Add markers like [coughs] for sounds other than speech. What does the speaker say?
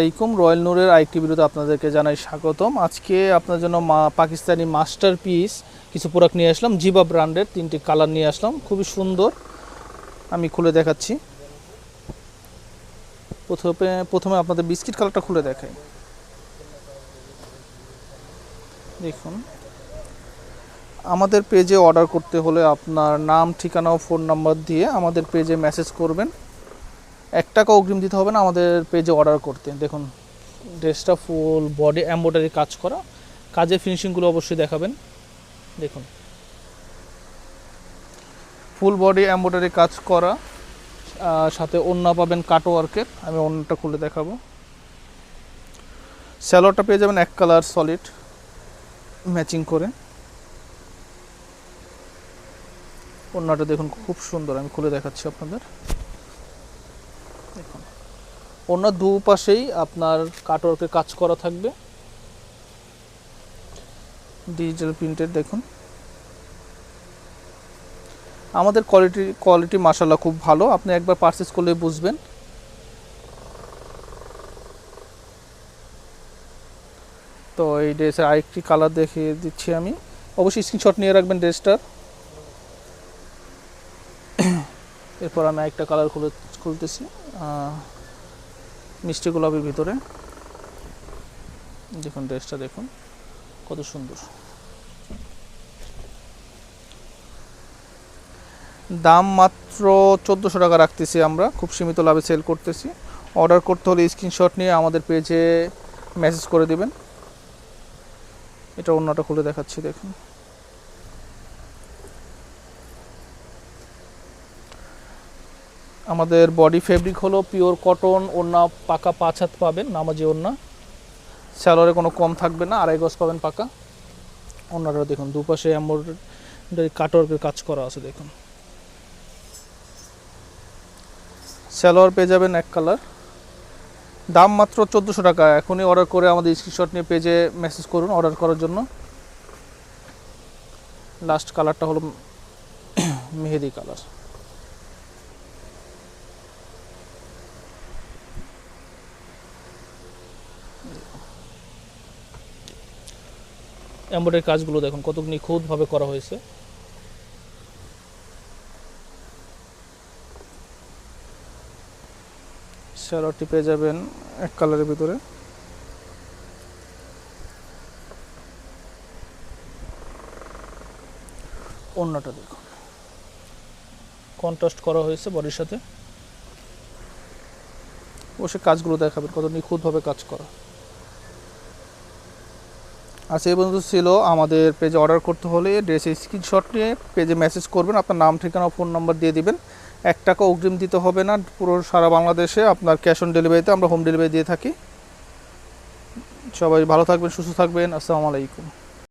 আলাইকুম। রয়্যাল নূরের আরেকটি ভিডিওতে আপনাদেরকে জানাই স্বাগতম। আজকে আপনার জন্য পাকিস্তানি মাস্টার পিস কিছু প্রোডাক্ট নিয়ে আসলাম। জিবা ব্র্যান্ডের তিনটি কালার নিয়ে আসলাম। খুবই সুন্দর। আমি খুলে দেখাচ্ছি। প্রথমে প্রথমে আপনাদের বিস্কিট কালারটা খুলে দেখাই। দেখুন। আমাদের পেজে অর্ডার করতে হলে আপনার নাম, ঠিকানা ও ফোন নাম্বার দিয়ে আমাদের পেজে মেসেজ করবেন। এক টাকা অগ্রিম দিতে হবে না, আমাদের পেজে অর্ডার করতে। দেখুন ড্রেসটা ফুল বডি এম্ব্রয়ডারি কাজ করা। কাজের ফিনিশিংগুলো অবশ্যই দেখাবেন। দেখুন। ফুল বডি এম্ব্রয়ডারি কাজ করা। সাথে অন্য পাবেন কাটওয়ার্কের আমি অন্যটা খুলে দেখাবো। স্যালোয়ারটা পেয়ে যাবেন এক কালার সলিড ম্যাচিং করে। অন্যটা দেখুন, খুব সুন্দর। আমি খুলে দেখাচ্ছি আপনাদের। দেখুন অন্য দুপাশেই আপনার কাটওয়ার্কে কাজ করা থাকবে। ডিজিটাল প্রিন্টের দেখুন। আমাদের কোয়ালিটি কোয়ালিটি মাসাল্লাহ খুব ভালো। আপনি একবার পারচেস করলে বুঝবেন। তো এই ড্রেসের আরেকটি কালার দেখিয়ে দিচ্ছি আমি। অবশ্যই স্ক্রিনশট নিয়ে রাখবেন ড্রেসটার এরপর আমি একটা কালার খুলে, খুলতেছি মিষ্টি গোলাপের ভিতরে। দেখুন ড্রেসটা দেখুন, কত সুন্দর। দাম মাত্র চোদ্দোশো টাকা রাখতেছি আমরা, খুব সীমিত লাভে সেল করতেছি। অর্ডার করতে হলে স্ক্রিনশট নিয়ে আমাদের পেজে মেসেজ করে দিবেন। এটা অন্যটা খুলে দেখাচ্ছি, দেখুন। আমাদের বডি ফেব্রিক হলো পিওর কটন ওড়না পাকা পাঁচ হাত পাবেন, নামাজি ওড়না। স্যালোরে কোনো কম থাকবে না, আড়াই গজ পাবেন পাকা। ওড়নাটা দেখুন, দুপাশে এমব্রয়ডারি কাটওয়ার্কের কাজ করা আছে, দেখুন। স্যালোয়ার পেয়ে যাবেন এক কালার দাম মাত্র চোদ্দোশো টাকা, এখনই অর্ডার করে আমাদের স্ক্রিনশট নিয়ে পেজে মেসেজ করুন অর্ডার করার জন্য। লাস্ট কালারটা হলো [coughs] মেহেদি কালার এমব্রয়ডারি কাজগুলো দেখুন কত নিখুঁতভাবে করা হয়েছে। স্যালোয়ারটি পেয়ে যাবেন এক কালারের ভিতরে। অন্যটা দেখুন। কন্ট্রাস্ট করা হয়েছে বডির সাথে। অবশ্যই কাজগুলো দেখাবেন কত নিখুঁতভাবে কাজ করা। আচ্ছা সেই পর্যন্ত ছিল আমাদের পেজে অর্ডার করতে হলে ড্রেসের স্ক্রিনশট নিয়ে পেজে মেসেজ করবেন, আপনার নাম, ঠিকানা ফোন নাম্বার দিয়ে দিবেন। এক টাকা অগ্রিম দিতে হবে না, পুরো সারা বাংলাদেশে আপনার ক্যাশ অন ডেলিভারিতে আমরা হোম ডেলিভারি দিয়ে থাকি। সবাই ভালো থাকবেন, সুস্থ থাকবেন, আসসালামু আলাইকুম।